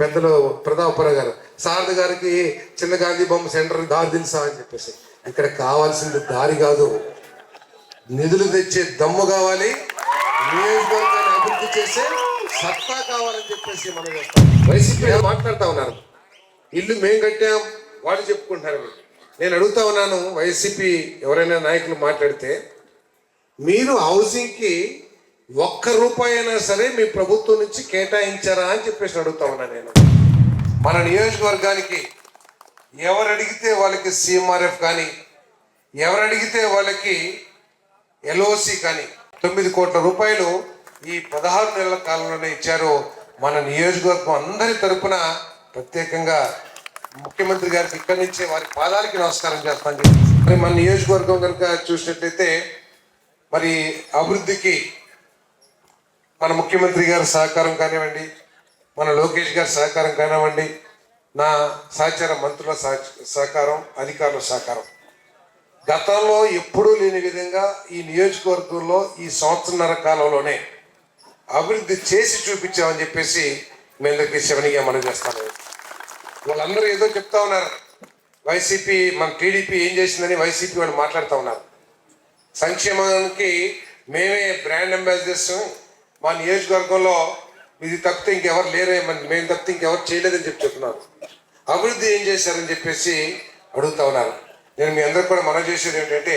పెద్దలు ప్రతాపర గారు సారథ గారికి చిన్న గాంధీ బొమ్మ సెంటర్ దారి తెలుసా? అని చెప్పేసి ఇక్కడ కావాల్సింది దారి కాదు. నిధులు తెచ్చే దమ్ము కావాలి. నియోజకవర్గాన్ని అభివృద్ధి చేసే సత్తా కావాలని చెప్పేసి మనం వైసీపీ మాట్లాడుతూ ఉన్నారు. ఇల్లు మేము కట్టాం వాళ్ళు చెప్పుకుంటారు. నేను అడుగుతా ఉన్నాను వైసీపీ ఎవరైనా నాయకులు మాట్లాడితే మీరు హౌసింగ్కి ఒక్క రూపాయి అయినా సరే మీ ప్రభుత్వం నుంచి కేటాయించారా అని చెప్పేసి అడుగుతా ఉన్నా నేను. మన నియోజకవర్గానికి ఎవరు అడిగితే వాళ్ళకి సిఎంఆర్ఎఫ్ కానీ ఎవరు అడిగితే వాళ్ళకి ఎల్ఓసి కానీ తొమ్మిది కోట్ల రూపాయలు ఈ పదహారు నెలల కాలంలోనే ఇచ్చారు మన నియోజకవర్గం అందరి తరపున. ప్రత్యేకంగా ముఖ్యమంత్రి గారికి ఇక్కడి నుంచే వారి పాదాలకి నమస్కారం చేస్తాను మరి మన నియోజకవర్గం కనుక చూసినట్లయితే మరి అభివృద్ధికి మన ముఖ్యమంత్రి గారి సహకారం కానివ్వండి మన లోకేష్ గారి సహకారం కానివ్వండి నా సహచార మంత్రుల సహకారం అధికారుల సహకారం. గతంలో ఎప్పుడూ లేని విధంగా ఈ నియోజకవర్గంలో ఈ సంవత్సరన్నర కాలంలోనే అభివృద్ధి చేసి చూపించామని చెప్పేసి మీ అందరికీ శవనిగా మనం చేస్తాను. వాళ్ళందరూ ఏదో చెప్తా ఉన్నారు. వైసీపీ మన టీడీపీ ఏం చేసిందని వైసీపీ వాళ్ళు మాట్లాడుతూ ఉన్నారు. సంక్షేమానికి మేమే బ్రాండ్ అంబాసిడర్స్. మా నియోజకవర్గంలో ఇది తప్పితే ఇంకెవరు లేరేమని మేము తప్పితే ఇంకెవరు చేయలేదని చెప్పి చెప్తున్నారు. అభివృద్ధి ఏం చేశారని చెప్పేసి అడుగుతా ఉన్నారు. నేను మీ అందరికి కూడా మనం చేసేది ఏంటంటే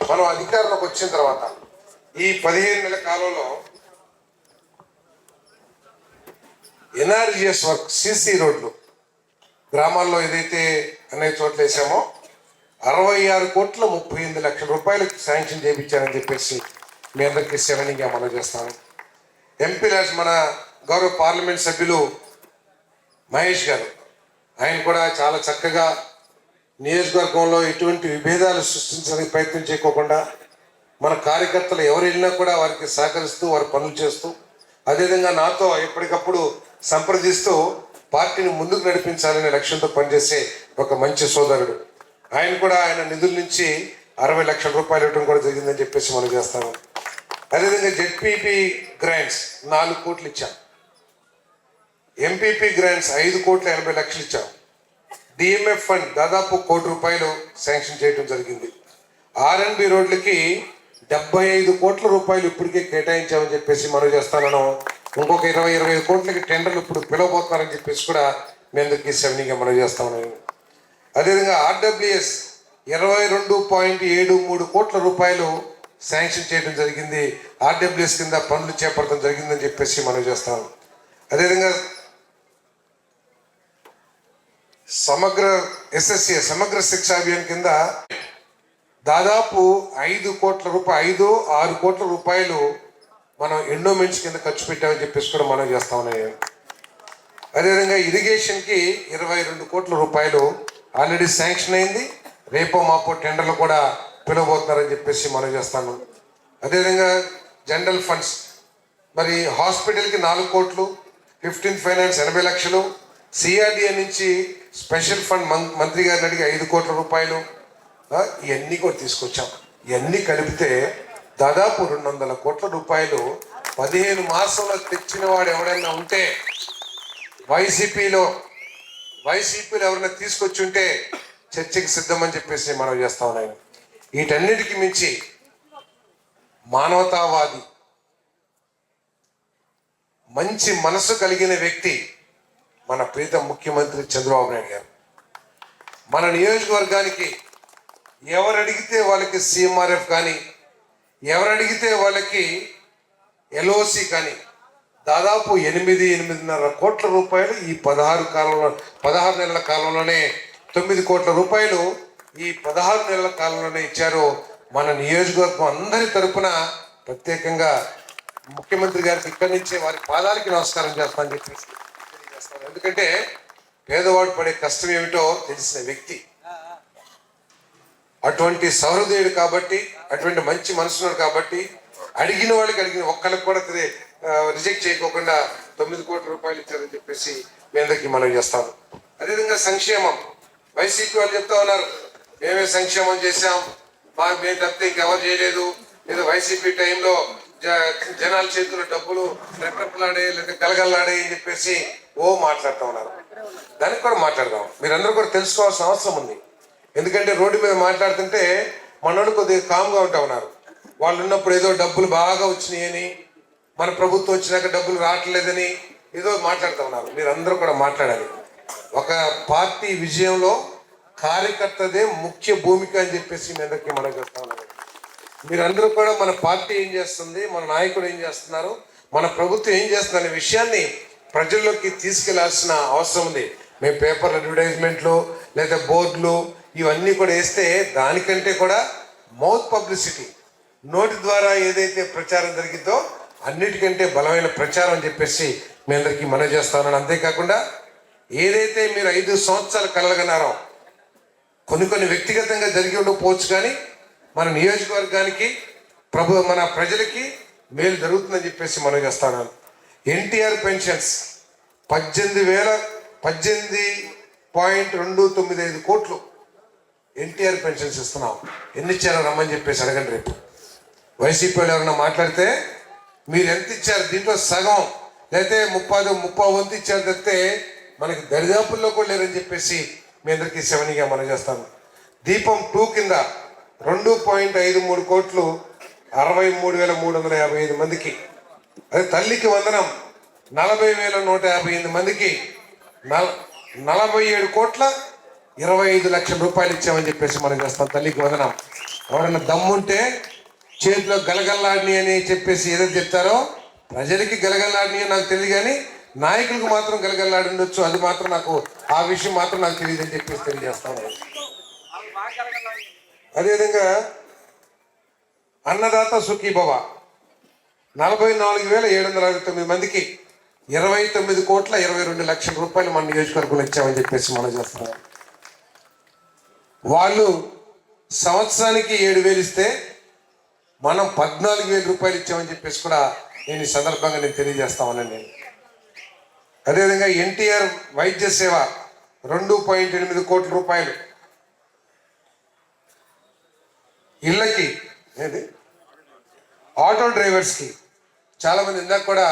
మనం అధికారంలోకి వచ్చిన తర్వాత ఈ పదిహేను నెలల కాలంలో ఎన్ఆర్జిఎస్ వర్క్ సిసి రోడ్లు గ్రామాల్లో ఏదైతే అనే చోట్ల వేసామో అరవై ఆరు కోట్ల ముప్పై ఎనిమిది లక్షల రూపాయలకు శాంక్షన్ చేయించారని చెప్పేసి మీ అందరికీ సెవెనింగ్గా మనం చేస్తాను. ఎంపీ మన గౌరవ పార్లమెంట్ సభ్యులు మహేష్ గారు. ఆయన కూడా చాలా చక్కగా నియోజకవర్గంలో ఎటువంటి విభేదాలు సృష్టించడానికి ప్రయత్నం చేయకోకుండా మన కార్యకర్తలు ఎవరు వెళ్ళినా కూడా వారికి సహకరిస్తూ వారి పనులు చేస్తూ అదేవిధంగా నాతో ఎప్పటికప్పుడు సంప్రదిస్తూ పార్టీని ముందుకు నడిపించాలనే లక్ష్యంతో పనిచేసే ఒక మంచి సోదరుడు. ఆయన కూడా ఆయన నిధుల నుంచి అరవై లక్షల రూపాయలు ఇవ్వడం కూడా జరిగిందని చెప్పేసి మనం చేస్తాము. అదేవిధంగా జెడ్పీపీ గ్రాంట్స్ నాలుగు కోట్లు ఇచ్చాం. ఎంపీపీ గ్రాంట్స్ ఐదు కోట్ల ఎనభై లక్షలు ఇచ్చాం. డిఎంఎఫ్ ఫండ్ దాదాపు కోటి రూపాయలు శాంక్షన్ చేయడం జరిగింది. ఆర్ఎన్బి రోడ్లకి డెబ్బై ఐదు కోట్ల రూపాయలు ఇప్పటికే కేటాయించామని చెప్పేసి మనం చేస్తానను. ఇంకొక ఇరవై ఇరవై ఐదు కోట్లకి టెండర్లు ఇప్పుడు పిలవబోతున్నారని చెప్పేసి కూడా మీ అందరికీ సెవెనింగ్గా మనం చేస్తామని. అదేవిధంగా ఆర్డబ్ల్యూఎస్ ఇరవై రెండు పాయింట్ ఏడు మూడు కోట్ల రూపాయలు శాంక్షన్ చేయడం జరిగింది. ఆర్డబ్ల్యూఎస్ కింద పనులు చేపట్టడం జరిగిందని చెప్పేసి మనం చేస్తాం. అదేవిధంగా సమగ్ర ఎస్ఎస్సి సమగ్ర శిక్ష అభియాన్ కింద దాదాపు ఐదు కోట్ల రూపాయలు ఐదు ఆరు కోట్ల రూపాయలు మనం ఎండోమెంట్స్ కింద ఖర్చు పెట్టామని చెప్పేసి కూడా మనం చేస్తా ఉన్నాయి. అదేవిధంగా ఇరిగేషన్కి ఇరవై రెండు కోట్ల రూపాయలు ఆల్రెడీ శాంక్షన్ అయింది. రేపో మాపో టెండర్లు కూడా పిలవబోతున్నారని చెప్పేసి మనం చేస్తాను. అదేవిధంగా జనరల్ ఫండ్స్. మరి హాస్పిటల్కి నాలుగు కోట్లు ఫిఫ్టీన్త్ ఫైనాన్స్ ఎనభై లక్షలు సిఆర్డిఏ నుంచి స్పెషల్ ఫండ్ మం- మంత్రి గారిని అడిగి ఐదు కోట్ల రూపాయలు. ఇవన్నీ కూడా తీసుకొచ్చాం. ఇవన్నీ కలిపితే దాదాపు రెండు వందల కోట్ల రూపాయలు పదిహేను మాసంలో తెచ్చిన వాడు ఎవడైనా ఉంటే వైసీపీలో వైసీపీలో ఎవరైనా తీసుకొచ్చి ఉంటే చర్చకి సిద్ధమని చెప్పేసి మనం చేస్తా ఉన్నాను వీటన్నిటికి మించి మానవతావాది మంచి మనసు కలిగిన వ్యక్తి మన ప్రీత ముఖ్యమంత్రి చంద్రబాబు నాయుడు గారు. మన నియోజకవర్గానికి ఎవరు అడిగితే వాళ్ళకి సిఎంఆర్ఎఫ్ కానీ ఎవరు అడిగితే వాళ్ళకి ఎల్ఓసి కానీ దాదాపు ఎనిమిది ఎనిమిదిన్నర కోట్ల రూపాయలు ఈ పదహారు కాలంలో పదహారు నెలల కాలంలోనే తొమ్మిది కోట్ల రూపాయలు ఈ పదహారు నెలల కాలంలోనే ఇచ్చారు మన నియోజకవర్గం అందరి తరపున ప్రత్యేకంగా ముఖ్యమంత్రి గారికి ఇక్కడి నుంచే వారి పాదాలకి నమస్కారం చేస్తానని చెప్పేసి తెలియజేస్తాను. ఎందుకంటే పేదవాడు పడే కష్టం ఏమిటో తెలిసిన వ్యక్తి. అటువంటి సహృదయుడు కాబట్టి అటువంటి మంచి మనసున్నాడు కాబట్టి అడిగిన వాళ్ళకి అడిగిన ఒక్కరికి కూడా రిజెక్ట్ చేయకోకుండా తొమ్మిది కోట్ల రూపాయలు ఇచ్చారని చెప్పేసి మీ అందరికీ మనం చేస్తాను. అదేవిధంగా సంక్షేమం. వైసీపీ వాళ్ళు చెప్తా ఉన్నారు మేమే సంక్షేమం చేశాం. మా మేము తప్పితే ఇంకెవరు చేయలేదు. ఏదో వైసీపీ టైంలో జ- జనాల చేతుల్లో డబ్బులు రెప్పరెప్పలాడే లేదా గలగల్లాడే అని చెప్పేసి ఓ మాట్లాడుతూ ఉన్నారు. దానికి కూడా మాట్లాడదాం. మీరందరూ కూడా తెలుసుకోవాల్సిన అవసరం ఉంది. ఎందుకంటే రోడ్డు మీద మాట్లాడుతుంటే మనోడు కొద్దిగా కామ్గా ఉంటా ఉన్నారు. వాళ్ళు ఉన్నప్పుడు ఏదో డబ్బులు బాగా వచ్చినాయని మన ప్రభుత్వం వచ్చినాక డబ్బులు రావట్లేదని ఏదో మాట్లాడుతూ ఉన్నారు. మీరందరూ కూడా మాట్లాడాలి. ఒక పార్టీ విజయంలో కార్యకర్తదే ముఖ్య భూమిక అని చెప్పేసి మీ అందరికీ మనం చెప్తా ఉన్నాను మీరందరూ కూడా మన పార్టీ ఏం చేస్తుంది మన నాయకుడు ఏం చేస్తున్నారు మన ప్రభుత్వం ఏం చేస్తుంది అనే విషయాన్ని ప్రజల్లోకి తీసుకెళ్ళాల్సిన అవసరం ఉంది. మేము పేపర్ అడ్వర్టైజ్మెంట్లు లేదా బోర్డులు ఇవన్నీ కూడా వేస్తే దానికంటే కూడా మౌత్ పబ్లిసిటీ నోటి ద్వారా ఏదైతే ప్రచారం జరిగిందో అన్నిటికంటే బలమైన ప్రచారం అని చెప్పేసి మీ అందరికీ మనం చేస్తానని అంతేకాకుండా ఏదైతే మీరు ఐదు సంవత్సరాలు కలగనారో కొన్ని కొన్ని వ్యక్తిగతంగా జరిగి ఉండకపోవచ్చు కానీ మన నియోజకవర్గానికి ప్రభు మన ప్రజలకి మేలు జరుగుతుందని చెప్పేసి మనం చేస్తాను ఎన్టీఆర్ పెన్షన్స్ పద్దెనిమిది వేల పద్దెనిమిది పాయింట్ రెండు తొమ్మిది ఐదు కోట్లు ఎన్టీఆర్ పెన్షన్స్ ఇస్తున్నాం. ఎన్ని ఇచ్చారో రమ్మని చెప్పేసి అడగండి రేపు. వైసీపీ వాళ్ళు ఎవరైనా మాట్లాడితే మీరు ఎంత ఇచ్చారు? దీంట్లో సగం. లేకపోతే ముప్పై ముప్పై వంతు ఇచ్చారు తప్పితే మనకి దరిదాపుల్లో కూడా లేరని చెప్పేసి మీ అందరికీ సెవెన్గా మనం చేస్తాను. దీపం టూ కింద రెండు పాయింట్ ఐదు మూడు కోట్లు అరవై మూడు వేల మూడు వందల యాభై ఐదు మందికి. అదే తల్లికి వందనం నలభై వేల నూట యాభై ఎనిమిది మందికి నల నలభై ఏడు కోట్ల ఇరవై ఐదు లక్షల రూపాయలు ఇచ్చామని చెప్పేసి మనం చేస్తాం తల్లికి వందనం. ఎవరైనా దమ్ముంటే చేతిలో గలగల్లాడిని అని చెప్పేసి ఏదైతే చెప్తారో ప్రజలకి గలగల్లాడిని నాకు తెలియదు కానీ నాయకులకు మాత్రం గలగల్లాడి అది మాత్రం నాకు ఆ విషయం మాత్రం నాకు తెలియదు అని చెప్పేసి తెలియజేస్తాను. అదేవిధంగా అన్నదాత సుఖీభవ నలభై నాలుగు వేల ఏడు వందల అరవై తొమ్మిది మందికి ఇరవై తొమ్మిది కోట్ల ఇరవై రెండు లక్షల రూపాయలు మన నియోజకవర్గంలో ఇచ్చామని చెప్పేసి మనం చేస్తున్నాం. వాళ్ళు సంవత్సరానికి ఏడు వేలు ఇస్తే మనం పద్నాలుగు వేల రూపాయలు ఇచ్చామని చెప్పేసి కూడా నేను ఈ సందర్భంగా నేను తెలియజేస్తామని నేను. అదేవిధంగా ఎన్టీఆర్ వైద్య సేవ రెండు పాయింట్ ఎనిమిది కోట్ల రూపాయలు. ఇళ్ళకి ఏది? ఆటో డ్రైవర్స్కి. చాలామంది ఇందాక కూడా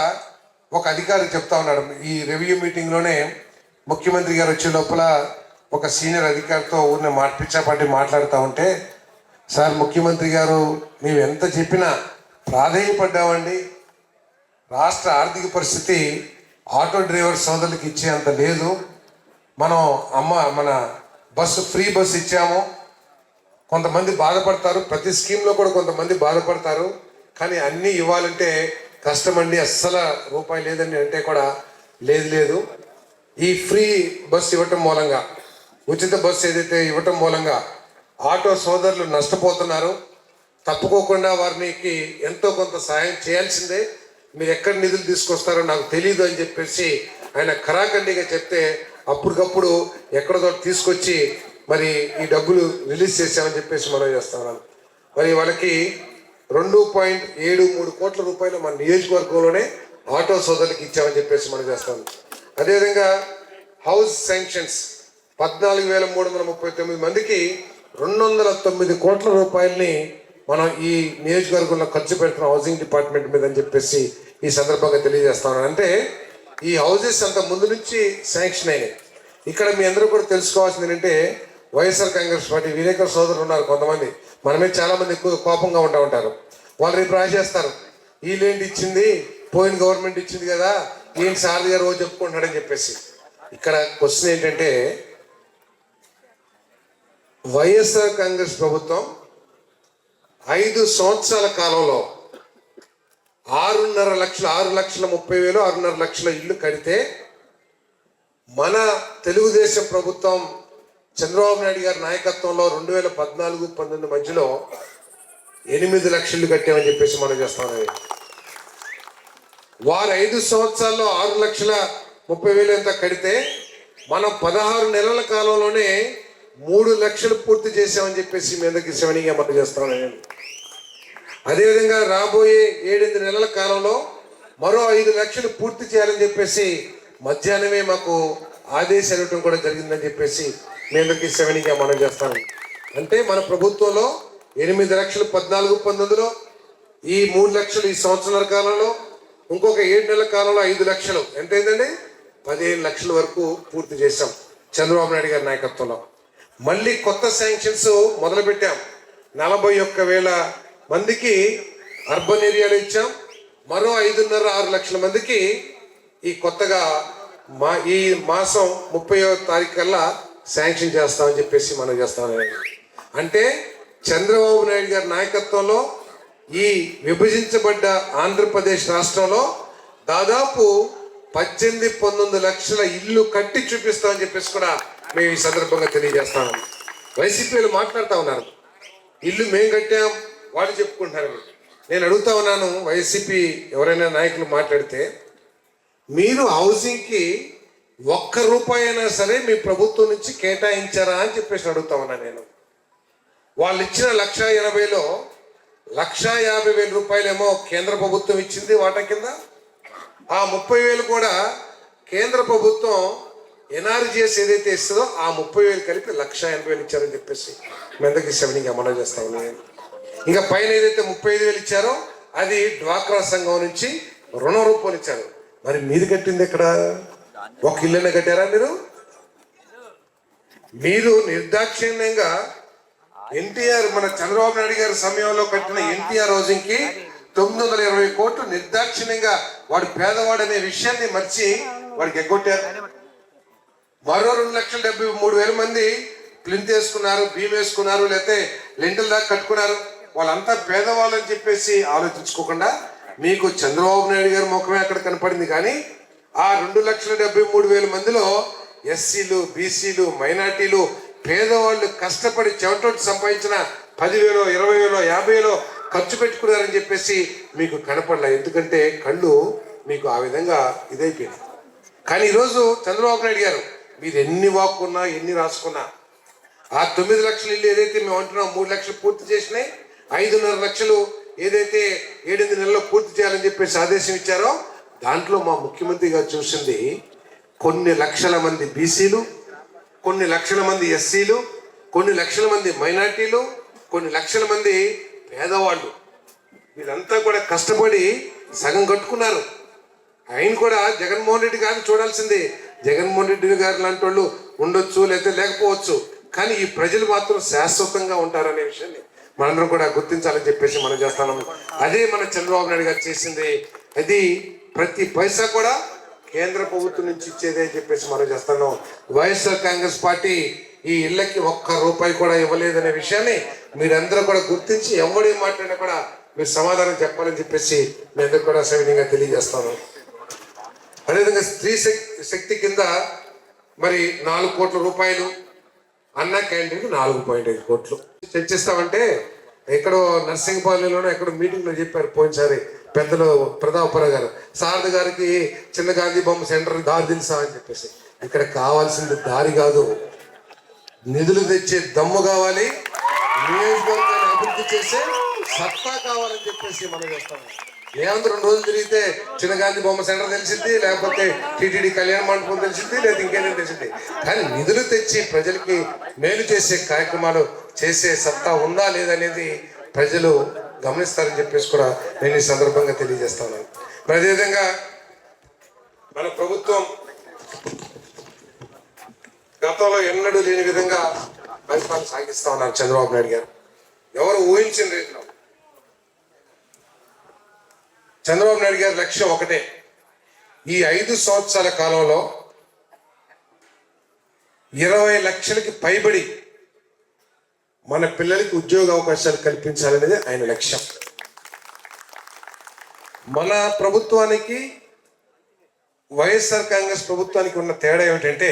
ఒక అధికారి చెప్తా ఉన్నాడు. ఈ రివ్యూ మీటింగ్లోనే ముఖ్యమంత్రి గారు వచ్చే లోపల ఒక సీనియర్ అధికారితో ఊరిని మాట పిచ్చాపాటి మాట్లాడుతూ ఉంటే సార్ ముఖ్యమంత్రి గారు మేము ఎంత చెప్పినా ప్రాధేయపడ్డామండి రాష్ట్ర ఆర్థిక పరిస్థితి ఆటో డ్రైవర్ సోదరులకు ఇచ్చే అంత లేదు. మనం అమ్మ మన బస్సు ఫ్రీ బస్సు ఇచ్చాము. కొంతమంది బాధపడతారు. ప్రతి స్కీమ్లో కూడా కొంతమంది బాధపడతారు. కానీ అన్నీ ఇవ్వాలంటే కష్టమండి. అస్సలు రూపాయి లేదని అంటే కూడా లేదు లేదు. ఈ ఫ్రీ బస్సు ఇవ్వటం మూలంగా ఉచిత బస్సు ఏదైతే ఇవ్వటం మూలంగా ఆటో సోదరులు నష్టపోతున్నారు. తప్పుకోకుండా వారికి ఎంతో కొంత సాయం చేయాల్సిందే. మీరు ఎక్కడ నిధులు తీసుకొస్తారో నాకు తెలియదు అని చెప్పేసి ఆయన ఖరాఖండిగా చెప్తే అప్పటికప్పుడు ఎక్కడో తీసుకొచ్చి మరి ఈ డబ్బులు రిలీజ్ చేశామని చెప్పేసి మనం చేస్తున్నాం మరి వాళ్ళకి రెండు పాయింట్ ఏడు మూడు కోట్ల రూపాయలు మన నియోజకవర్గంలోనే ఆటో సోదరులకు ఇచ్చామని చెప్పేసి మనం చేస్తాం అదేవిధంగా హౌస్ శాంక్షన్స్ పద్నాలుగు వేల మూడు వందల ముప్పై తొమ్మిది మందికి రెండు వందల తొమ్మిది కోట్ల రూపాయలని మనం ఈ నియోజకవర్గంలో ఖర్చు పెడుతున్న హౌసింగ్ డిపార్ట్మెంట్ మీద అని చెప్పేసి ఈ సందర్భంగా తెలియజేస్తాను అంటే ఈ హౌసెస్ అంత ముందు నుంచి శాంక్షన్ అయినాయి. ఇక్కడ మీ అందరూ కూడా తెలుసుకోవాల్సింది ఏంటంటే వైఎస్ఆర్ కాంగ్రెస్ పార్టీ విలేకరు సోదరులు ఉన్నారు కొంతమంది. మనమే చాలామంది ఎక్కువ కోపంగా ఉంటా ఉంటారు. వాళ్ళు రేపు రాసేస్తారు. వీళ్ళేంటి ఇచ్చింది? పోయిన గవర్నమెంట్ ఇచ్చింది కదా. ఏంటి సార్ గారు రోజు చెప్పుకుంటున్నాడని చెప్పేసి. ఇక్కడ క్వశ్చన్ ఏంటంటే వైఎస్ఆర్ కాంగ్రెస్ ప్రభుత్వం ఐదు సంవత్సరాల కాలంలో ఆరున్నర లక్షల ఆరు లక్షల ముప్పై వేలు ఆరున్నర లక్షల ఇల్లు కడితే మన తెలుగుదేశం ప్రభుత్వం చంద్రబాబు నాయుడు గారి నాయకత్వంలో రెండు వేల పద్నాలుగు పంతొమ్మిది మధ్యలో ఎనిమిది లక్షలు కట్టామని చెప్పేసి మనం చేస్తామని వారు ఐదు సంవత్సరాల్లో ఆరు లక్షల ముప్పై వేలు ఎంత కడితే మనం పదహారు నెలల కాలంలోనే మూడు లక్షలు పూర్తి చేసామని చెప్పేసి మీ అందరికి శవనీగా మనం చేస్తాను నేను. అదేవిధంగా రాబోయే ఏడెనిమిది నెలల కాలంలో మరో ఐదు లక్షలు పూర్తి చేయాలని చెప్పేసి మధ్యాహ్నమే మాకు ఆదేశాలు ఇవ్వడం కూడా జరిగిందని చెప్పేసి మీ అందరికీ మనం చేస్తాను. అంటే మన ప్రభుత్వంలో ఎనిమిది లక్షలు పద్నాలుగు పంతొమ్మిదిలో ఈ మూడు లక్షలు ఈ సంవత్సరాల కాలంలో ఇంకొక ఏడు నెలల కాలంలో ఐదు లక్షలు. ఎంత అయిందండి పదిహేను లక్షల వరకు పూర్తి చేశాం చంద్రబాబు నాయుడు గారి నాయకత్వంలో. మళ్ళీ కొత్త శాంక్షన్స్ మొదలుపెట్టాం. నలభై ఒక్క వేల మందికి అర్బన్ ఏరియాలో ఇచ్చాం. మరో ఐదున్నర ఆరు లక్షల మందికి ఈ కొత్తగా మా ఈ మాసం ముప్పై తారీఖు కల్లా శాంక్షన్ చేస్తామని చెప్పేసి మనం చేస్తామని అంటే చంద్రబాబు నాయుడు గారి నాయకత్వంలో ఈ విభజించబడ్డ ఆంధ్రప్రదేశ్ రాష్ట్రంలో దాదాపు పద్దెనిమిది పంతొమ్మిది లక్షల ఇల్లు కట్టి చూపిస్తామని చెప్పేసి కూడా మేము ఈ సందర్భంగా తెలియజేస్తాము వైసీపీలు మాట్లాడుతూ ఉన్నారు. ఇల్లు మేము కట్టాం వాళ్ళు చెప్పుకుంటున్నారు. నేను అడుగుతా ఉన్నాను వైసీపీ ఎవరైనా నాయకులు మాట్లాడితే మీరు హౌసింగ్కి ఒక్క రూపాయి అయినా సరే మీ ప్రభుత్వం నుంచి కేటాయించారా అని చెప్పేసి అడుగుతా ఉన్నా నేను. వాళ్ళు ఇచ్చిన లక్ష ఎనభైలో లక్ష యాభై వేల రూపాయలేమో కేంద్ర ప్రభుత్వం ఇచ్చింది వాటా కింద. ఆ ముప్పై వేలు కూడా కేంద్ర ప్రభుత్వం ఎన్ఆర్జిఎస్ ఏదైతే ఇస్తుందో ఆ ముప్పై వేలు కలిపి లక్ష ఎనభై వేలు ఇచ్చారని చెప్పేసి మీ అందరికీ సెవెనింగ్ అమలు చేస్తా. ఉన్నాను ఇంకా పైన ఏదైతే ముప్పై ఐదు వేలు ఇచ్చారో అది డ్వాక్రా సంఘం నుంచి రుణ రూపంలో ఇచ్చారు. మరి మీది కట్టింది ఎక్కడ? ఒక ఇల్లునే కట్టారా మీరు? మీరు నిర్దాక్షిణ్యంగా ఎన్టీఆర్ మన చంద్రబాబు నాయుడు గారి సమయంలో కట్టిన ఎన్టీఆర్ హౌసింగ్కి తొమ్మిది వందల ఇరవై కోట్లు నిర్దాక్షిణ్యంగా వాడు పేదవాడు అనే విషయాన్ని మర్చి వాడికి ఎగ్గొట్టారు. మరో రెండు లక్షల డెబ్బై మూడు వేల మంది ప్లింత్ వేసుకున్నారు భీమ్ వేసుకున్నారు లేకపోతే లెంటల్ దాకా కట్టుకున్నారు. వాళ్ళంతా పేదవాళ్ళు అని చెప్పేసి ఆలోచించుకోకుండా మీకు చంద్రబాబు నాయుడు గారి ముఖమే అక్కడ కనపడింది. కానీ ఆ రెండు లక్షల డెబ్బై మూడు వేల మందిలో ఎస్సీలు బీసీలు మైనార్టీలు పేదవాళ్ళు కష్టపడి చెమటోటి సంపాదించిన పదివేలో ఇరవై వేలో యాభై వేలో ఖర్చు పెట్టుకున్నారని చెప్పేసి మీకు కనపడలే. ఎందుకంటే కళ్ళు మీకు ఆ విధంగా ఇదైపోయింది కానీ ఈరోజు చంద్రబాబు నాయుడు గారు మీరు ఎన్ని వాక్కున్నా ఎన్ని రాసుకున్నా. ఆ తొమ్మిది లక్షలు ఇల్లు ఏదైతే మేము అంటున్నాం మూడు లక్షలు పూర్తి చేసినాయి ఐదున్నర లక్షలు ఏదైతే ఏడెనిమిది నెలల్లో పూర్తి చేయాలని చెప్పేసి ఆదేశం ఇచ్చారో దాంట్లో మా ముఖ్యమంత్రి గారు చూసింది కొన్ని లక్షల మంది బీసీలు కొన్ని లక్షల మంది ఎస్సీలు కొన్ని లక్షల మంది మైనార్టీలు కొన్ని లక్షల మంది పేదవాళ్ళు. వీళ్ళంతా కూడా కష్టపడి సగం కట్టుకున్నారు. ఆయన కూడా జగన్మోహన్ రెడ్డి గారిని చూడాల్సిందే. జగన్మోహన్ రెడ్డి గారు లాంటి వాళ్ళు ఉండొచ్చు లేదా లేకపోవచ్చు. కానీ ఈ ప్రజలు మాత్రం శాశ్వతంగా ఉంటారనే విషయాన్ని మనందరం కూడా గుర్తించాలని చెప్పేసి మనం చేస్తాము అదే మన చంద్రబాబు నాయుడు గారు చేసింది. అది ప్రతి పైసా కూడా కేంద్ర ప్రభుత్వం నుంచి ఇచ్చేదే అని చెప్పేసి మనం చేస్తాను వైఎస్ఆర్ కాంగ్రెస్ పార్టీ ఈ ఇళ్ళకి ఒక్క రూపాయి కూడా ఇవ్వలేదనే విషయాన్ని మీరందరూ కూడా గుర్తించి ఎవడే మాట్లాడినా కూడా మీరు సమాధానం చెప్పాలని చెప్పేసి మీ అందరూ కూడా సవినీయంగా తెలియజేస్తాను. అదేవిధంగా స్త్రీ శక్తి శక్తి కింద మరి నాలుగు కోట్ల రూపాయలు అన్న క్యాంటీన్కి నాలుగు పాయింట్ ఐదు కోట్లు. చర్చిస్తామంటే ఎక్కడో నర్సింగ్పల్లిలోనో ఎక్కడో మీటింగ్లో చెప్పారు పోయినసారి పెద్దలు ప్రతాపరావు గారు. సారథి గారికి చిన్న గాంధీ బొమ్మ సెంటర్ దారి తెలుసా అని చెప్పేసి. ఇక్కడ కావాల్సింది దారి కాదు. నిధులు తెచ్చే దమ్ము కావాలి. నియోజకవర్గాన్ని అభివృద్ధి చేసే సత్తా కావాలని చెప్పేసి మనం చేస్తాము ఏమంత రెండు రోజులు తిరిగితే చిన్న గాంధీ బొమ్మ సెంటర్ తెలిసింది లేకపోతే టీటీడీ కళ్యాణ మండపం తెలిసింది లేదా ఇంకేదైనా తెలిసింది కానీ నిధులు తెచ్చి ప్రజలకి మేలు చేసే కార్యక్రమాలు చేసే సత్తా ఉందా లేదనేది ప్రజలు గమనిస్తారని చెప్పేసి కూడా నేను ఈ సందర్భంగా తెలియజేస్తాను. మరి అదేవిధంగా మన ప్రభుత్వం గతంలో ఎన్నడూ లేని విధంగా పరిపాలన సాగిస్తా ఉన్నారు చంద్రబాబు నాయుడు గారు. ఎవరు ఊహించిన రీతిలో చంద్రబాబు నాయుడు గారి లక్ష్యం ఒకటే. ఈ ఐదు సంవత్సరాల కాలంలో ఇరవై లక్షలకి పైబడి మన పిల్లలకి ఉద్యోగ అవకాశాలు కల్పించాలనేది ఆయన లక్ష్యం. మన ప్రభుత్వానికి వైఎస్ఆర్ కాంగ్రెస్ ప్రభుత్వానికి ఉన్న తేడా ఏమిటంటే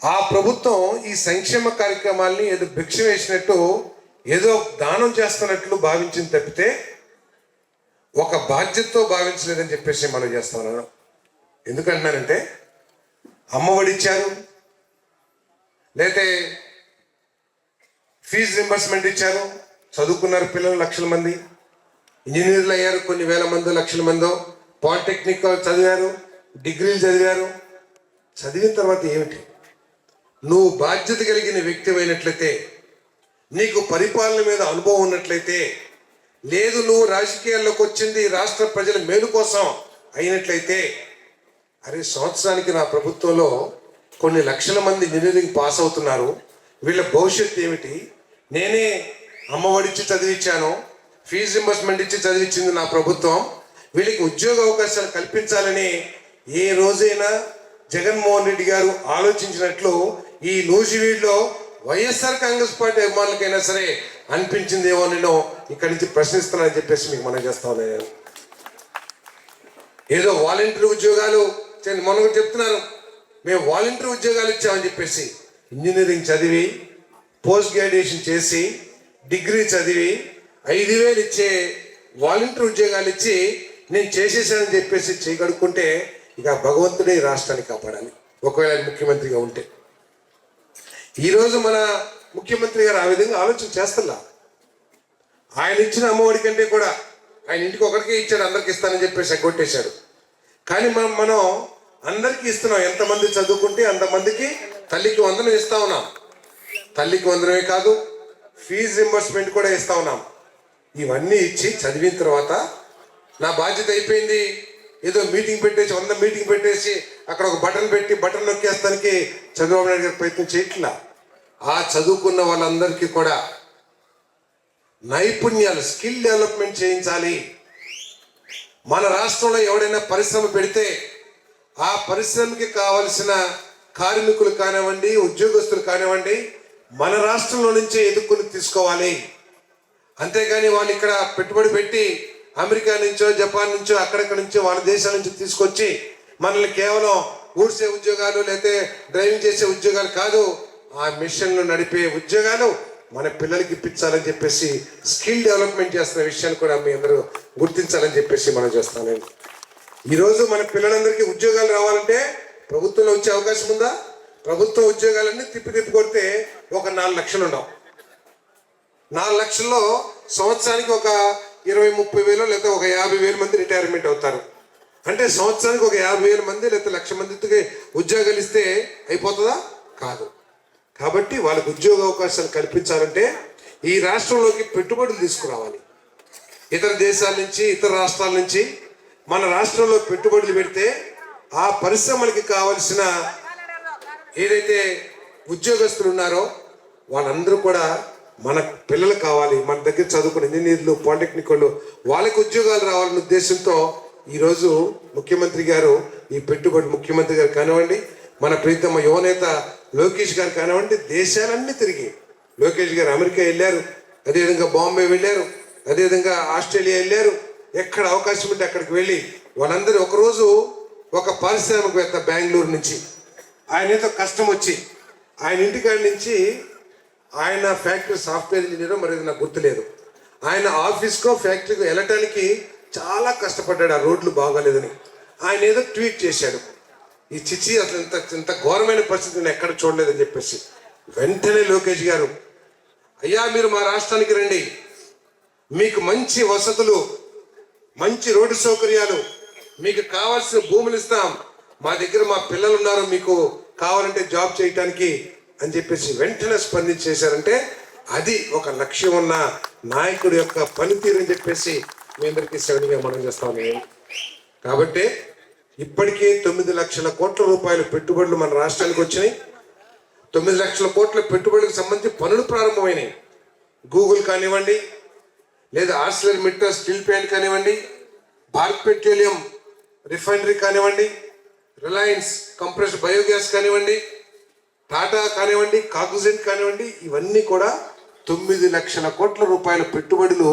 ఆ ప్రభుత్వం ఈ సంక్షేమ కార్యక్రమాల్ని ఏదో భిక్ష వేసినట్టు ఏదో దానం చేస్తున్నట్లు భావించింది తప్పితే ఒక బాధ్యతతో భావించలేదని చెప్పేసి మనం చేస్తున్నాను ఎందుకంటున్నానంటే అమ్మఒడి ఇచ్చారు లేతే ఫీజు రింబర్స్మెంట్ ఇచ్చారు చదువుకున్నారు పిల్లలు లక్షల మంది ఇంజనీర్లు అయ్యారు కొన్ని వేల మంది లక్షల మందో పాలిటెక్నిక్ చదివారు డిగ్రీలు చదివారు. చదివిన తర్వాత ఏమిటి? నువ్వు బాధ్యత కలిగిన వ్యక్తి అయినట్లయితే నీకు పరిపాలన మీద అనుభవం ఉన్నట్లయితే లేదు నువ్వు రాజకీయాల్లోకి వచ్చింది రాష్ట్ర ప్రజల మేలు కోసం అయినట్లయితే అరే సంవత్సరానికి నా ప్రభుత్వంలో కొన్ని లక్షల మంది ఇంజనీరింగ్ పాస్ అవుతున్నారు. వీళ్ళ భవిష్యత్తు ఏమిటి? నేనే అమ్మఒడిచ్చి చదివించాను ఫీజు రింబర్స్మెంట్ ఇచ్చి చదివించింది నా ప్రభుత్వం. వీళ్ళకి ఉద్యోగ అవకాశాలు కల్పించాలని ఏ రోజైనా జగన్మోహన్ రెడ్డి గారు ఆలోచించినట్లు ఈ నూజివీడ్లో వైఎస్ఆర్ కాంగ్రెస్ పార్టీ అభిమానులకైనా సరే అనిపించిందేమో నేను ఇక్కడి నుంచి ప్రశ్నిస్తున్నానని చెప్పేసి మీకు మనం చేస్తా ఉన్నాను నేను. ఏదో వాలంటీర్ ఉద్యోగాలు మనం మొన్న కూడా చెప్తున్నాను. మేము వాలంటీర్ ఉద్యోగాలు ఇచ్చామని చెప్పేసి ఇంజనీరింగ్ చదివి పోస్ట్ గ్రాడ్యుయేషన్ చేసి డిగ్రీ చదివి ఐదు వేలు ఇచ్చే వాలంటీర్ ఉద్యోగాలు ఇచ్చి నేను చేసేసానని చెప్పేసి చేయగడుక్కుంటే ఇక భగవంతుడే రాష్ట్రాన్ని కాపాడాలి. ఒకవేళ ముఖ్యమంత్రిగా ఉంటే. ఈరోజు మన ముఖ్యమంత్రి గారు ఆ విధంగా ఆలోచన చేస్తలా ఆయన ఇచ్చిన అమ్మఒడి కంటే కూడా ఆయన ఇంటికి ఒకరికే ఇచ్చాడు అందరికి ఇస్తానని చెప్పేసి కొట్టేశాడు కానీ మనం మనం అందరికీ ఇస్తున్నాం. ఎంతమంది చదువుకుంటే అంతమందికి తల్లికి వందనం ఇస్తా ఉన్నాం. తల్లికి వందనమే కాదు ఫీజు రింబర్స్మెంట్ కూడా ఇస్తా ఉన్నాం. ఇవన్నీ ఇచ్చి చదివిన తర్వాత నా బాధ్యత అయిపోయింది. ఏదో మీటింగ్ పెట్టేసి వంద మీటింగ్ పెట్టేసి అక్కడ ఒక బటన్ పెట్టి బటన్ నొక్కేస్తానికి చంద్రబాబు నాయుడు గారు ప్రయత్నం చేయట్లా. ఆ చదువుకున్న వాళ్ళందరికీ కూడా నైపుణ్యాలు స్కిల్ డెవలప్మెంట్ చేయించాలి. మన రాష్ట్రంలో ఎవడైనా పరిశ్రమ పెడితే ఆ పరిశ్రమకి కావలసిన కార్మికులు కానివ్వండి ఉద్యోగస్తులు కానివ్వండి మన రాష్ట్రంలో నుంచే ఎదుర్కొని తీసుకోవాలి. అంతేగాని వాళ్ళు ఇక్కడ పెట్టుబడి పెట్టి అమెరికా నుంచో జపాన్ నుంచో అక్కడక్కడ నుంచో వాళ్ళ దేశాల నుంచి తీసుకొచ్చి మనల్ని కేవలం ఊడ్చే ఉద్యోగాలు లేకపోతే డ్రైవింగ్ చేసే ఉద్యోగాలు కాదు. ఆ మిషన్ను నడిపే ఉద్యోగాలు మన పిల్లలకి ఇప్పించాలని చెప్పేసి స్కిల్ డెవలప్మెంట్ చేస్తున్న విషయాన్ని కూడా మీ అందరూ గుర్తించాలని చెప్పేసి మనం చేస్తానండి ఈరోజు మన పిల్లలందరికీ ఉద్యోగాలు రావాలంటే ప్రభుత్వంలో వచ్చే అవకాశం ఉందా? ప్రభుత్వ ఉద్యోగాలన్నీ తిప్పి తిప్పి కొడితే ఒక నాలుగు లక్షలు ఉండవు. నాలుగు లక్షల్లో సంవత్సరానికి ఒక ఇరవై ముప్పై వేలు లేకపోతే ఒక యాభై వేల మంది రిటైర్మెంట్ అవుతారు. అంటే సంవత్సరానికి ఒక యాభై వేల మంది లేకపోతే లక్ష మందికి ఉద్యోగాలు ఇస్తే అయిపోతుందా? కాదు. కాబట్టి వాళ్ళకు ఉద్యోగ అవకాశాలు కల్పించాలంటే ఈ రాష్ట్రంలోకి పెట్టుబడులు తీసుకురావాలి. ఇతర దేశాల నుంచి ఇతర రాష్ట్రాల నుంచి మన రాష్ట్రంలో పెట్టుబడులు పెడితే ఆ పరిశ్రమలకి కావలసిన ఏదైతే ఉద్యోగస్తులు ఉన్నారో వాళ్ళందరూ కూడా మన పిల్లలు కావాలి. మన దగ్గర చదువుకున్న ఇంజనీర్లు పాలిటెక్నిక్ వాళ్ళు వాళ్ళకి ఉద్యోగాలు రావాలనే ఉద్దేశంతో ఈరోజు ముఖ్యమంత్రి గారు ఈ పెట్టుబడి ముఖ్యమంత్రి గారు కానివ్వండి మన ప్రీతమ్మ యువనేత లోకేష్ గారు కానివ్వండి దేశాలన్నీ తిరిగి. లోకేష్ గారు అమెరికా వెళ్ళారు అదేవిధంగా బాంబే వెళ్ళారు అదేవిధంగా ఆస్ట్రేలియా వెళ్ళారు. ఎక్కడ అవకాశం ఉంటే అక్కడికి వెళ్ళి వాళ్ళందరూ ఒకరోజు ఒక పారిశ్రామికవేత్త బెంగళూరు నుంచి ఆయన ఏదో కష్టం వచ్చి ఆయన ఇంటికాడ నుంచి ఆయన ఫ్యాక్టరీ సాఫ్ట్వేర్ ఇంజనీరో మరి నాకు గుర్తులేదు. ఆయన ఆఫీస్కో ఫ్యాక్టరీకో వెళ్ళటానికి చాలా కష్టపడ్డాడు ఆ రోడ్లు బాగాలేదని. ఆయన ఏదో ట్వీట్ చేశాడు. ఈ చిచ్చి అసలు ఇంత ఇంత ఘోరమైన పరిస్థితి నేను ఎక్కడ చూడలేదని చెప్పేసి వెంటనే లోకేష్ గారు అయ్యా మీరు మా రాష్ట్రానికి రండి. మీకు మంచి వసతులు మంచి రోడ్డు సౌకర్యాలు మీకు కావాల్సిన భూములు ఇస్తాం. మా దగ్గర మా పిల్లలు ఉన్నారు మీకు కావాలంటే జాబ్ చేయటానికి అని చెప్పేసి వెంటనే స్పందించేశారంటే అది ఒక లక్ష్యం ఉన్న నాయకుడి యొక్క పనితీరు అని చెప్పేసి మీ అందరికీ శ్రవణంగా మనం చేస్తాము కాబట్టి ఇప్పటికే తొమ్మిది లక్షల కోట్ల రూపాయల పెట్టుబడులు మన రాష్ట్రానికి వచ్చినాయి. తొమ్మిది లక్షల కోట్ల పెట్టుబడులకు సంబంధించి పనులు ప్రారంభమైనాయి. గూగుల్ కానివ్వండి లేదా ఆర్సిలర్ మిట్టర్ స్టీల్ ప్లాంట్ కానివ్వండి భారత్ పెట్రోలియం రిఫైనరీ కానివ్వండి రిలయన్స్ కంప్రెస్డ్ బయోగ్యాస్ కానివ్వండి టాటా కానివ్వండి కాగ్జెంట్ కానివ్వండి ఇవన్నీ కూడా తొమ్మిది లక్షల కోట్ల రూపాయల పెట్టుబడులు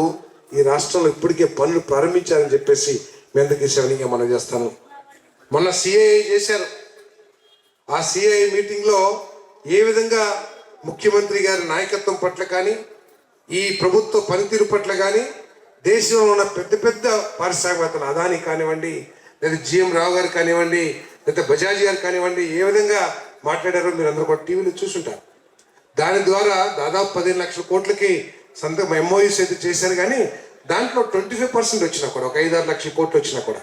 ఈ రాష్ట్రంలో ఇప్పటికే పనులు ప్రారంభించారని చెప్పేసి మీ అందరికీ మనం చేస్తాను. మొన్న సిఐఐ చేశారు. ఆ సిఐ మీటింగ్లో ఏ విధంగా ముఖ్యమంత్రి గారి నాయకత్వం పట్ల కానీ ఈ ప్రభుత్వ పనితీరు పట్ల కానీ దేశంలో ఉన్న పెద్ద పెద్ద పారిశ్రామికవేత్తలు అదాని కానివ్వండి లేదా జిఎం రావు గారు కానివ్వండి లేదా బజాజ్ గారు కానివ్వండి ఏ విధంగా మాట్లాడారో మీరు అందరూ కూడా టీవీలో చూసుంటారు. దాని ద్వారా దాదాపు పదిహేను లక్షల కోట్లకి సంతకం ఎంఓయూస్ అయితే చేశారు కానీ దాంట్లో ట్వంటీ ఫైవ్ పర్సెంట్ వచ్చినా కూడా ఒక ఐదారు లక్షల కోట్లు వచ్చినా కూడా.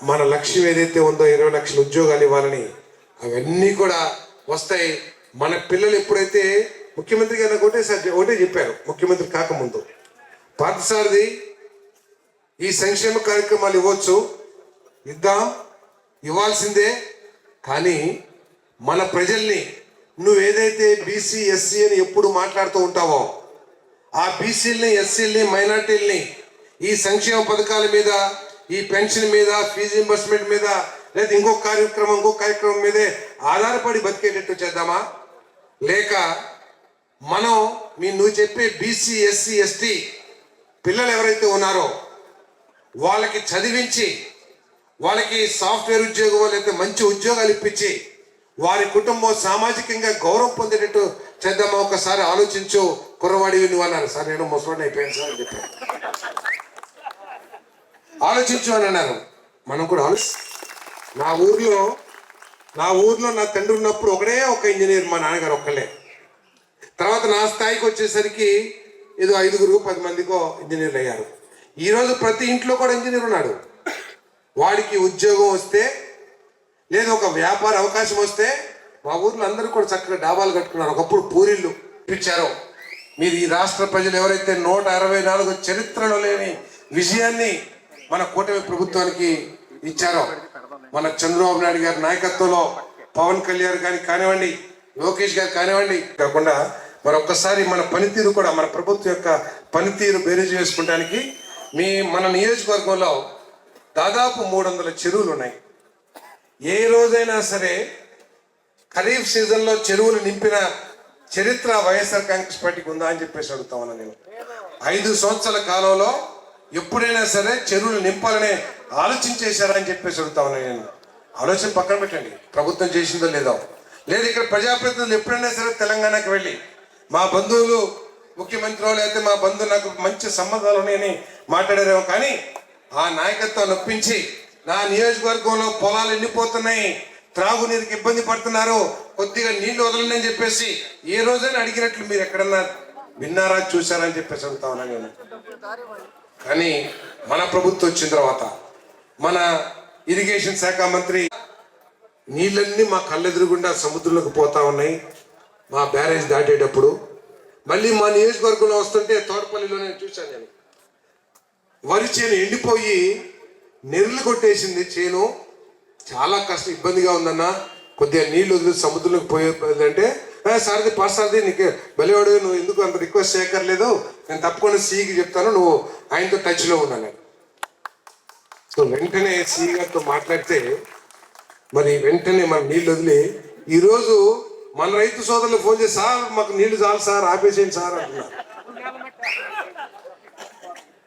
మన లక్ష్యం ఏదైతే ఉందో ఇరవై లక్షల ఉద్యోగాలు ఇవ్వాలని అవన్నీ కూడా వస్తాయి. మన పిల్లలు ఎప్పుడైతే ముఖ్యమంత్రి గారు నాకు ఒకటే సార్ ఒకటే చెప్పారు ముఖ్యమంత్రి కాకముందు. పార్థసారథి ఈ సంక్షేమ కార్యక్రమాలు ఇవ్వచ్చు ఇద్దాం ఇవ్వాల్సిందే కానీ మన ప్రజల్ని నువ్వు ఏదైతే బీసీ ఎస్సీ అని ఎప్పుడు మాట్లాడుతూ ఉంటావో ఆ బీసీలని ఎస్సీలని మైనార్టీలని ఈ సంక్షేమ పథకాల మీద ఈ పెన్షన్ మీద ఫీజు ఇంబర్స్మెంట్ మీద లేదా ఇంకొక కార్యక్రమం ఇంకొక కార్యక్రమం మీదే ఆధారపడి బతికేటట్టు చేద్దామా? లేక మనం మీ నువ్వు చెప్పే బీసీ ఎస్సీ ఎస్టీ పిల్లలు ఎవరైతే ఉన్నారో వాళ్ళకి చదివించి వాళ్ళకి సాఫ్ట్వేర్ ఉద్యోగం లేకపోతే మంచి ఉద్యోగాలు ఇప్పించి వారి కుటుంబం సామాజికంగా గౌరవం పొందేటట్టు చేద్దామా? ఒకసారి ఆలోచించు. కుర్రవాడివి నువ్వు అన్నారు సార్ నేను ముసలాడిని అయిపోయాను సార్ అని చెప్పాను. ఆలోచించు అని అన్నారు మనం కూడా ఆలోచి నా ఊర్లో నా ఊర్లో నా తండ్రి ఉన్నప్పుడు ఒకడే ఒక ఇంజనీర్ మా నాన్నగారు ఒక్కలే తర్వాత నా స్థాయికి వచ్చేసరికి ఏదో ఐదుగురు పది మందికో ఇంజనీర్లు అయ్యారు. ఈరోజు ప్రతి ఇంట్లో కూడా ఇంజనీర్ ఉన్నాడు. వాడికి ఉద్యోగం వస్తే లేదా ఒక వ్యాపార అవకాశం వస్తే మా ఊర్లో అందరూ కూడా చక్కగా డాబాలు కట్టుకున్నారు. ఒకప్పుడు పూరిళ్ళు ఇప్పించారు. మీరు ఈ రాష్ట్ర ప్రజలు ఎవరైతే నూట అరవై నాలుగు చరిత్రలో లేని విజయాన్ని మన కూటమి ప్రభుత్వానికి ఇచ్చారో మన చంద్రబాబు నాయుడు గారి నాయకత్వంలో పవన్ కళ్యాణ్ గారి కానివ్వండి లోకేష్ గారు కానివ్వండి కాకుండా మరొక్కసారి మన పనితీరు కూడా మన ప్రభుత్వం యొక్క పనితీరు బేరీజు వేసుకుంటానికి మీ మన నియోజకవర్గంలో దాదాపు మూడు వందల చెరువులు ఉన్నాయి. ఏ రోజైనా సరే ఖరీఫ్ సీజన్లో చెరువులు నింపిన చరిత్ర వైఎస్ఆర్ కాంగ్రెస్ పార్టీకి ఉందా అని చెప్పేసి అడుగుతా ఉన్నా నేను. ఐదు సంవత్సరాల కాలంలో ఎప్పుడైనా సరే చెరువులు నింపాలనే ఆలోచన చేశారా చెప్పేసి అడుగుతా నేను. ఆలోచన పక్కన పెట్టండి. ప్రభుత్వం చేసిందో లేదో. లేదు ఇక్కడ ప్రజాప్రతినిధులు ఎప్పుడైనా సరే తెలంగాణకి వెళ్ళి మా బంధువులు ముఖ్యమంత్రి లేకపోతే మా బంధువు నాకు మంచి సంబంధాలు ఉన్నాయని మాట్లాడారేమో. కానీ ఆ నాయకత్వం నొప్పించి నా నియోజకవర్గంలో పొలాలు ఎండిపోతున్నాయి త్రాగునీరుకి ఇబ్బంది పడుతున్నారు కొద్దిగా నీళ్ళు వదలండి అని చెప్పేసి ఏ రోజైనా అడిగినట్లు మీరు ఎక్కడన్నా విన్నారా చూసారా అని చెప్పేసి అడుగుతా ఉన్నాను నేను. కానీ మన ప్రభుత్వం వచ్చిన తర్వాత మన ఇరిగేషన్ శాఖ మంత్రి నీళ్ళన్నీ మా కళ్ళెదురుగుండా సముద్రంలోకి పోతా ఉన్నాయి మా బ్యారేజ్ దాటేటప్పుడు. మళ్ళీ మా నియోజకవర్గంలో వస్తుంటే తోటపల్లిలోనే చూశాను నేను. వరి చేను ఎండిపోయి నెర్లు కొట్టేసింది చేను. చాలా కష్టం ఇబ్బందిగా ఉందన్న. కొద్దిగా నీళ్ళు వదిలి సముద్రంలోకి పోయే అంటే సారథి పాసారథి నీకు బలివాడు నువ్వు ఎందుకు అంత రిక్వెస్ట్ చేయక్కర్లేదు? నేను తప్పకుండా సీకి చెప్తాను నువ్వు ఆయనతో టచ్లో ఉన్నాను నేను సో వెంటనే సీ గారితో మాట్లాడితే మరి వెంటనే మన నీళ్ళు వదిలి ఈరోజు మన రైతు సోదరులు ఫోన్ చేసి సార్ మాకు నీళ్ళు చాలు సార్ ఆపేసేయండి సార్ అంటున్నారు.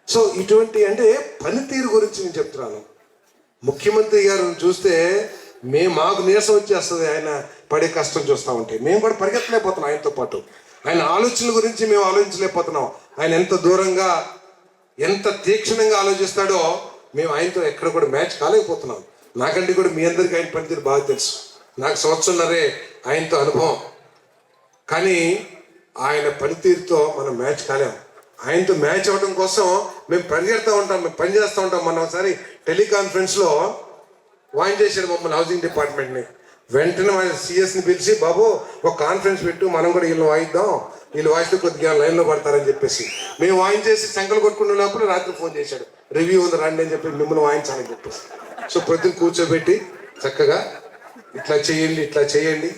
సో ఇటువంటి అంటే పనితీరు గురించి నేను చెప్తున్నాను. ముఖ్యమంత్రి గారు చూస్తే మేము మాకు నీరసం వచ్చేస్తుంది ఆయన పడే కష్టం చూస్తూ ఉంటే. మేము కూడా పరిగెత్తలేకపోతున్నాం ఆయనతో పాటు. ఆయన ఆలోచనల గురించి మేము ఆలోచించలేకపోతున్నాం. ఆయన ఎంత దూరంగా ఎంత తీక్షణంగా ఆలోచిస్తాడో మేము ఆయనతో ఎక్కడ కూడా మ్యాచ్ కాలేకపోతున్నాం. నాకంటే కూడా మీ అందరికీ ఆయన పనితీరు బాగా తెలుసు. నాకు సంవత్సరంన్నరే ఆయనతో అనుభవం. కానీ ఆయన పనితీరుతో మనం మ్యాచ్ కాలేం. ఆయనతో మ్యాచ్ అవ్వడం కోసం మేము పరిగెడతా ఉంటాం మేము పనిచేస్తూ ఉంటాం. మొన్న ఒకసారి టెలికాన్ఫరెన్స్లో వాయిన్ చేశాడు మమ్మల్ని హౌసింగ్ డిపార్ట్మెంట్ని. వెంటనే మన సిఎస్ని పిలిచి బాబు ఒక కాన్ఫరెన్స్ పెట్టు మనం కూడా వీళ్ళు వాయిద్దాం. వీళ్ళు వాయిస్తే కొద్దిగా లైన్లో పడతారని చెప్పేసి. మేము వాయించేసి శంకలు కొట్టుకునే లోపల రాత్రి ఫోన్ చేశాడు. రివ్యూ ఉంది రండి అని చెప్పి మిమ్మల్ని వాయించాలని చెప్పేసి. సో ప్రతి కూర్చోబెట్టి చక్కగా ఇట్లా చేయండి ఇట్లా చేయండి.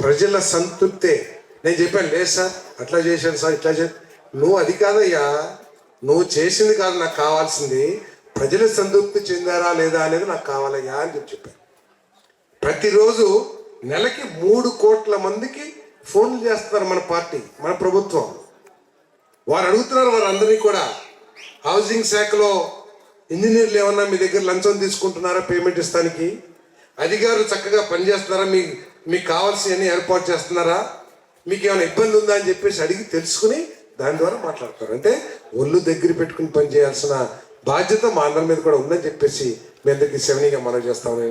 ప్రజల సంతృప్తే. నేను చెప్పాను లేదు సార్ అట్లా చేశాను సార్ ఇట్లా చే నువ్వు అది కాదయ్యా. నువ్వు చేసింది కాదు నాకు కావాల్సింది. ప్రజలు సంతృప్తి చెందారా లేదా అనేది నాకు కావాలయ్యా అని చెప్పి చెప్పాను. ప్రతిరోజు నెలకి మూడు కోట్ల మందికి ఫోన్లు చేస్తున్నారు మన పార్టీ మన ప్రభుత్వం. వారు అడుగుతున్నారు వారందరినీ కూడా. హౌసింగ్ శాఖలో ఇంజనీర్లు ఏమన్నా మీ దగ్గర లంచం తీసుకుంటున్నారా పేమెంట్ ఇస్తానికి? అధికారులు చక్కగా పనిచేస్తున్నారా? మీ మీకు కావాల్సినవన్నీ ఏర్పాటు చేస్తున్నారా? మీకు ఏమైనా ఇబ్బంది ఉందా అని చెప్పేసి అడిగి తెలుసుకుని దాని ద్వారా మాట్లాడతారు అంటే ఒళ్ళు దగ్గర పెట్టుకుని పని చేయాల్సిన బాధ్యత మా అందరి మీద కూడా ఉందని చెప్పేసి మీ అందరికీ శవనీగా మనం చేస్తామని